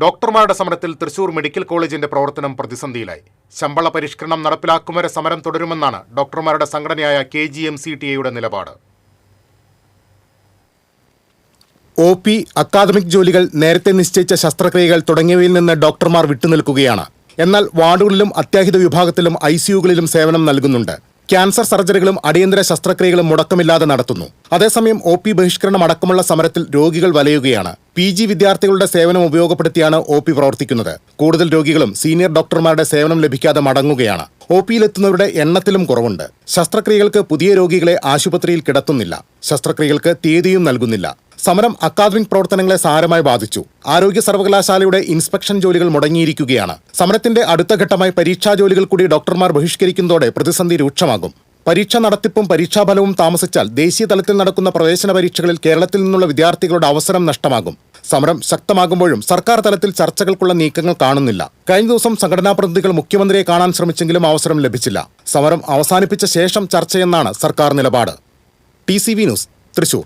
ഡോക്ടർമാരുടെ സമരത്തിൽ തൃശൂർ മെഡിക്കൽ കോളേജിന്റെ പ്രവർത്തനം പ്രതിസന്ധിയിലായി. ശമ്പള പരിഷ്കരണം നടപ്പിലാക്കും വരെ സമരം തുടരുമെന്നാണ് ഡോക്ടർമാരുടെ സംഘടനയായ K G M C T എയുടെ നിലപാട്. ഒ പി അക്കാദമിക് ജോലികൾ നേരത്തെ നിശ്ചയിച്ച ശസ്ത്രക്രിയകൾ തുടങ്ങിയവയിൽ നിന്ന് ഡോക്ടർമാർ വിട്ടുനിൽക്കുകയാണ്. എന്നാൽ വാർഡുകളിലും അത്യാഹിത വിഭാഗത്തിലും ഐ സിയുകളിലും സേവനം നൽകുന്നുണ്ട്. ക്യാൻസർ സർജറികളും അടിയന്തര ശസ്ത്രക്രിയകളും മുടക്കമില്ലാതെ നടത്തുന്നു. അതേസമയം ഒ പി ബഹിഷ്കരണം അടക്കമുള്ള സമരത്തിൽ രോഗികൾ വലയുകയാണ്. പി ജി വിദ്യാർത്ഥികളുടെ സേവനം ഉപയോഗപ്പെടുത്തിയാണ് ഒ പി പ്രവർത്തിക്കുന്നത്. കൂടുതൽ രോഗികളും സീനിയർ ഡോക്ടർമാരുടെ സേവനം ലഭിക്കാതെ മടങ്ങുകയാണ്. ഒ പിയിലെത്തുന്നവരുടെ എണ്ണത്തിലും കുറവുണ്ട്. ശസ്ത്രക്രിയകൾക്ക് പുതിയ രോഗികളെ ആശുപത്രിയിൽ കിടത്തുന്നില്ല. ശസ്ത്രക്രിയകൾക്ക് തീയതിയും നൽകുന്നില്ല. സമരം അക്കാദമിക് പ്രവർത്തനങ്ങളെ സാരമായി ബാധിച്ചു. ആരോഗ്യ സർവകലാശാലയുടെ ഇൻസ്പെക്ഷൻ ജോലികൾ മുടങ്ങിയിരിക്കുകയാണ്. സമരത്തിന്റെ അടുത്ത ഘട്ടമായി പരീക്ഷാ ജോലികൾ കൂടി ഡോക്ടർമാർ ബഹിഷ്കരിക്കുന്നതോടെ പ്രതിസന്ധി രൂക്ഷമാകും. പരീക്ഷ നടത്തിപ്പും പരീക്ഷാഫലവും താമസിച്ചാൽ ദേശീയ തലത്തിൽ നടക്കുന്ന പ്രവേശന പരീക്ഷകളിൽ കേരളത്തിൽ നിന്നുള്ള വിദ്യാർത്ഥികളുടെ അവസരം നഷ്ടമാകും. സമരം ശക്തമാകുമ്പോഴും സർക്കാർ തലത്തിൽ ചർച്ചകൾക്കുള്ള നീക്കങ്ങൾ കാണുന്നില്ല. കഴിഞ്ഞ ദിവസം സംഘടനാ പ്രതിനിധികൾ മുഖ്യമന്ത്രിയെ കാണാൻ ശ്രമിച്ചെങ്കിലും അവസരം ലഭിച്ചില്ല. സമരം അവസാനിപ്പിച്ച ശേഷം ചർച്ചയെന്നാണ് സർക്കാർ നിലപാട്. T news Thrissur.